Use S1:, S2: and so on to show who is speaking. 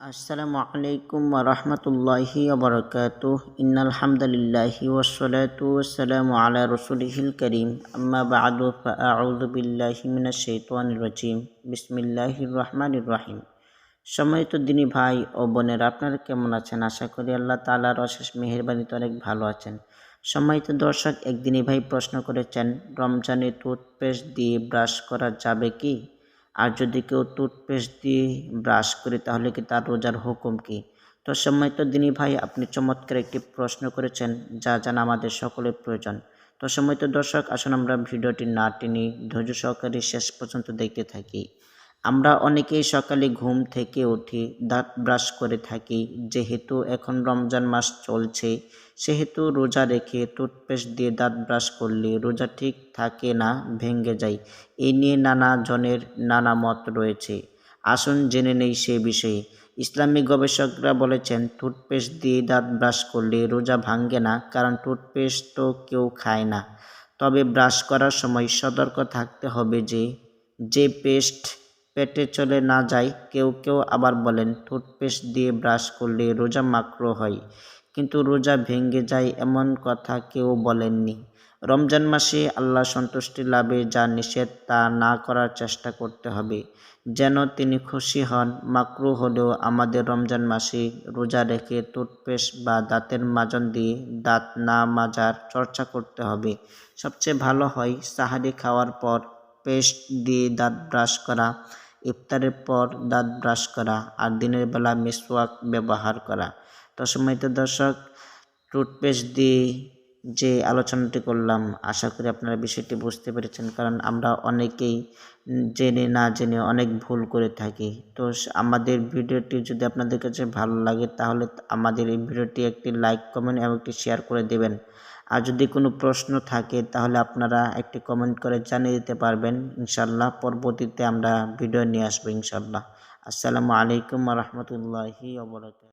S1: আসসালামু আলাইকুম রহমতুল্লাহি আবরকাত ইন্নাল হামদুলিল্লাহি ওয়াসসালাতু ওয়াসসালামু আলা রাসূলিহিল করিম। আম্মা বা'দু, ফাআউযু বিল্লাহি মিনাশ শাইতানির রাজিম। বিসমিল্লাহির রহমানির রহিম। সম্মানিত দিনী ভাই ও বোনেরা, আপনারা কেমন আছেন? আশা করি আল্লাহ তাআলার অশেষ মেহেরবানিতে অনেক ভালো আছেন। সম্মানিত দর্শক একদিনই ভাই প্রশ্ন করেছেন, রমজানে টুথপেস্ট দিয়ে ব্রাশ করা যাবে কি? আর যদি কেউ টুথপেস্ট দিয়ে ব্রাশ করে, তাহলে কি তার রোজার হুকুম কি? তো সম্মানিত দিনী ভাই, আপনি চমৎকার একটি প্রশ্ন করেছেন, যা জানা আমাদের সকলের প্রয়োজন। তো সম্মানিত দর্শক, আসুন আমরা ভিডিওটি না টেনে ধৈর্য সহকারে শেষ পর্যন্ত দেখতে থাকি। আমরা অনেকেই সকালে ঘুম থেকে উঠে, দাঁত ব্রাশ করে থাকি। যেহেতু এখন রমজান মাস চলছে, সেহেতু রোজা রেখে টুথপেস্ট দিয়ে দাঁত ব্রাশ করলে রোজা ঠিক থাকে না, ভেঙে যায়। এই নিয়ে নানা জনের নানা মত রয়েছে। আসুন জেনে নেই সে বিষয়ে। ইসলামিক গবেষকরা বলেছেন, টুথপেস্ট দিয়ে দাঁত ব্রাশ করলে রোজা ভাঙ্গে না, কারণ টুথপেস্ট তো কেউ খায় না। তবে ব্রাশ করার সময় সতর্ক থাকতে হবে যে যে পেস্ট পেটে চলে না যায়, কেউ কেউ আবার বলেন টুথপেস্ট দিয়ে ব্রাশ করলে রোজা মাকরো হয়। কিন্তু রোজা ভেঙে যায় এমন কথা কেউ বলেননি। রমজান মাসে আল্লাহ সন্তুষ্টি লাভে যা নিষেধ তা না করার চেষ্টা করতে হবে। যেন তিনি খুশি হন, মাকরু হলেও আমাদের রমজান মাসে রোজা রেখে টুথপেস্ট বা দাঁতের মাজন দিয়ে দাঁত না মাজার চর্চা করতে হবে। সবচেয়ে ভালো হয় সাহারি খাওয়ার পর পেস্ট দিয়ে দাঁত ব্রাশ করা। ইফতারের পর দাঁত ব্রাশ করা আর দিনের বেলা মিসওয়াক ব্যবহার করা। তো সময়ত দর্শক, টুথপেস্ট দিয়ে যে আলোচনাটি করলাম, আশা করি আপনারা বিষয়টি বুঝতে পেরেছেন, কারণ আমরা অনেকেই জেনে না জেনে অনেক ভুল করে থাকি। তো আমাদের ভিডিওটি যদি আপনাদের কাছে ভালো লাগে, তাহলে আমাদের এই ভিডিওটি একটি লাইক, কমেন্ট এবং একটি শেয়ার করে দেবেন। আর যদি কোনো প্রশ্ন থাকে, তাহলে আপনারা একটি কমেন্ট করে জানিয়ে দিতে পারবেন। ইনশাল্লাহ পরবর্তীতে আমরা ভিডিও নিয়ে আসব ইনশাল্লাহ আসসালামু আলাইকুম রহমতুল্লাহি